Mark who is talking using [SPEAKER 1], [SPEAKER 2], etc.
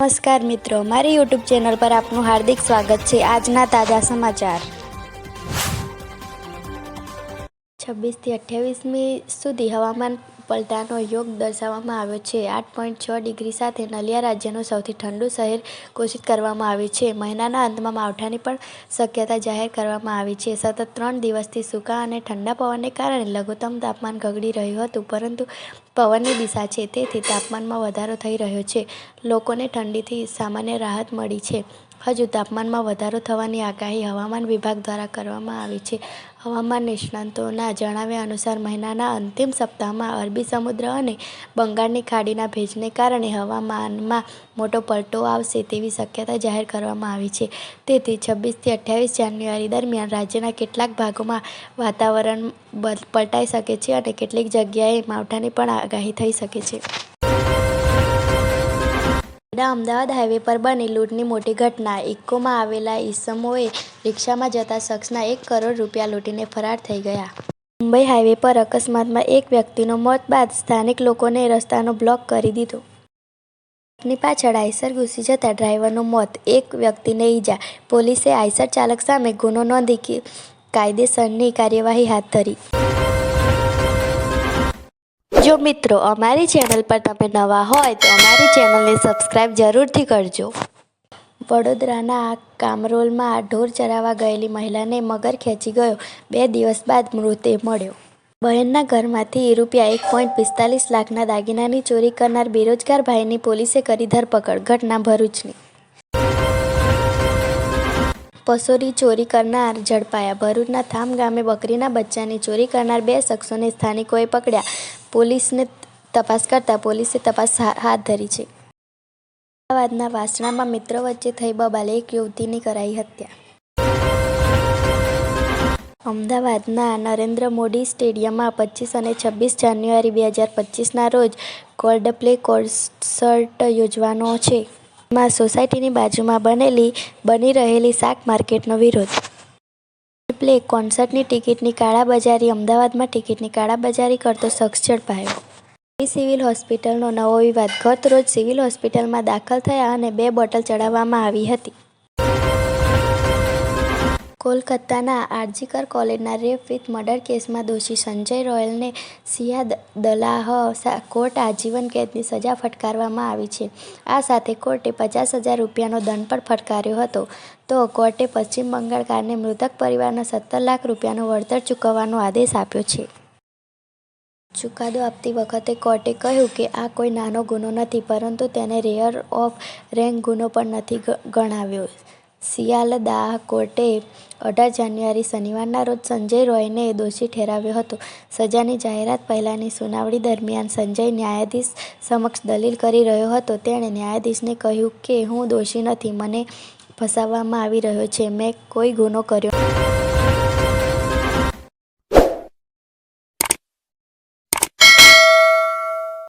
[SPEAKER 1] નમસ્કાર મિત્રો, મારી યુટ્યુબ ચેનલ પર આપનું હાર્દિક સ્વાગત છે. આજના તાજા સમાચાર. છવ્વીસથી અઠ્યાવીસમી સુધી હવામાન પલટાનો યોગ દર્શાવવામાં આવ્યો છે. આઠ પોઈન્ટ છ ડિગ્રી સાથે નલિયા રાજ્યનું સૌથી ઠંડુ શહેર ઘોષિત કરવામાં આવ્યું છે. મહિનાના અંતમાં માવઠાની પણ શક્યતા જાહેર કરવામાં આવી છે. સતત ત્રણ દિવસથી સૂકા અને ઠંડા પવનને કારણે લઘુત્તમ તાપમાન ગગડી રહ્યું હતું, પરંતુ પવનની દિશા છે. તેથી તાપમાનમાં વધારો થઈ રહ્યો છે. લોકોને ઠંડીથી સામાન્ય રાહત મળી છે. હજુ તાપમાનમાં વધારો થવાની આગાહી હવામાન વિભાગ દ્વારા કરવામાં આવી છે. હવામાન નિષ્ણાતોના જણાવ્યા અનુસાર મહિનાના અંતિમ સપ્તાહમાં અરબી સમુદ્ર અને બંગાળની ખાડીના ભેજને કારણે હવામાનમાં મોટો પલટો આવશે તેવી શક્યતા જાહેર કરવામાં આવી છે. તેથી છવ્વીસથી અઠ્યાવીસ જાન્યુઆરી દરમિયાન રાજ્યના કેટલાક ભાગોમાં વાતાવરણ પલટાઈ શકે છે અને કેટલીક જગ્યાએ માવઠાની પણ આગાહી થઈ શકે છે. અમદાવાદ હાઈવે પર બની લૂંટની મોટી ઘટના. ઇક્કોમાં આવેલા ઈસમોએ રિક્ષામાં જતા શખ્સના એક કરોડ રૂપિયા લૂંટીને ફરાર થઈ ગયા. મુંબઈ હાઈવે પર અકસ્માતમાં એક વ્યક્તિનો મોત બાદ સ્થાનિક લોકોને રસ્તાનો બ્લોક કરી દીધો. ની પાછળ આઈસર ઘૂસી જતા ડ્રાઈવરનું મોત. એક વ્યક્તિને ઈજા. પોલીસે આઈસર ચાલક સામે ગુનો નોંધી કાયદેસરની કાર્યવાહી હાથ ધરી. મિત્રો, અમારી ચેનલ પર તમે નવા હોય તો અમારી ચેનલને સબસ્ક્રાઈબ જરૂરથી કરજો. વડોદરાના કામરોલમાં ઢોર ચરાવવા ગયેલી મહિલાને મગર ખેંચી ગયો. બે દિવસ બાદ મૃતદેહ મળ્યો. બહેનના ઘરમાંથી રૂપિયા એક પોઈન્ટ પિસ્તાલીસ લાખના દાગીનાની ચોરી કરનાર બેરોજગાર ભાઈની પોલીસે કરી ધરપકડ. ઘટના ભરૂચની. પસોરી ચોરી કરનાર ઝડપાયા. ભરૂચના થામ ગામે બકરીના બચ્ચાની ચોરી કરનાર બે શખ્સોને સ્થાનિકોએ પકડ્યા. પોલીસને તપાસ કરતા પોલીસે તપાસ હાથ ધરી છે. અમદાવાદના વાસણામાં મિત્રો વચ્ચે થઈ બબાલે એક યુવતીની કરાઈ હત્યા. અમદાવાદના નરેન્દ્ર મોદી સ્ટેડિયમમાં પચીસ અને છવ્વીસ જાન્યુઆરી બે હજાર પચીસના રોજ કોલ્ડ પ્લે કોન્સર્ટ યોજવાનો છે. માં સોસાયટીની બાજુમાં બનેલી, બની રહેલી શાક માર્કેટનો વિરોધ. પ્લે કોન્સર્ટની ટિકિટની કાળાબજારી, અમદાવાદમાં ટિકિટની કાળાબજારી કરતો શખ્સ ઝડપાયો. સિવિલ હોસ્પિટલનો નવો વિવાદ. ગત રોજ સિવિલ હોસ્પિટલમાં દાખલ થયા અને બે બોટલ ચડાવવામાં આવી હતી. કોલકાતાના આરજીકર કોલેજના રેપ વિથ મર્ડર કેસમાં દોષી સંજય રોયલને સિયા દલાહ કોર્ટ આજીવન કેદની સજા ફટકારવામાં આવી છે. આ સાથે કોર્ટે પચાસ હજાર રૂપિયાનો દંડ પણ ફટકાર્યો હતો. તો કોર્ટે પશ્ચિમ બંગાળ કારણે મૃતક પરિવારને સત્તર લાખ રૂપિયાનું વળતર ચૂકવવાનો આદેશ આપ્યો છે. ચુકાદો આપતી વખતે કોર્ટે કહ્યું કે આ કોઈ નાનો ગુનો નથી, પરંતુ તેને રેયર ઓફ રેન્ક ગુનો પણ નથી ગણાવ્યો. સિયાલદાહ કોર્ટે અઢાર જાન્યુઆરી શનિવારના રોજ સંજય રોયને દોષી ઠેરાવ્યો હતો. સજાની જાહેરાત પહેલાંની સુનાવણી દરમિયાન સંજય ન્યાયાધીશ સમક્ષ દલીલ કરી રહ્યો હતો. તેણે ન્યાયાધીશને કહ્યું કે, હું દોષી નથી. મને ફસાવવામાં આવી રહ્યો છે. મેં કોઈ ગુનો કર્યો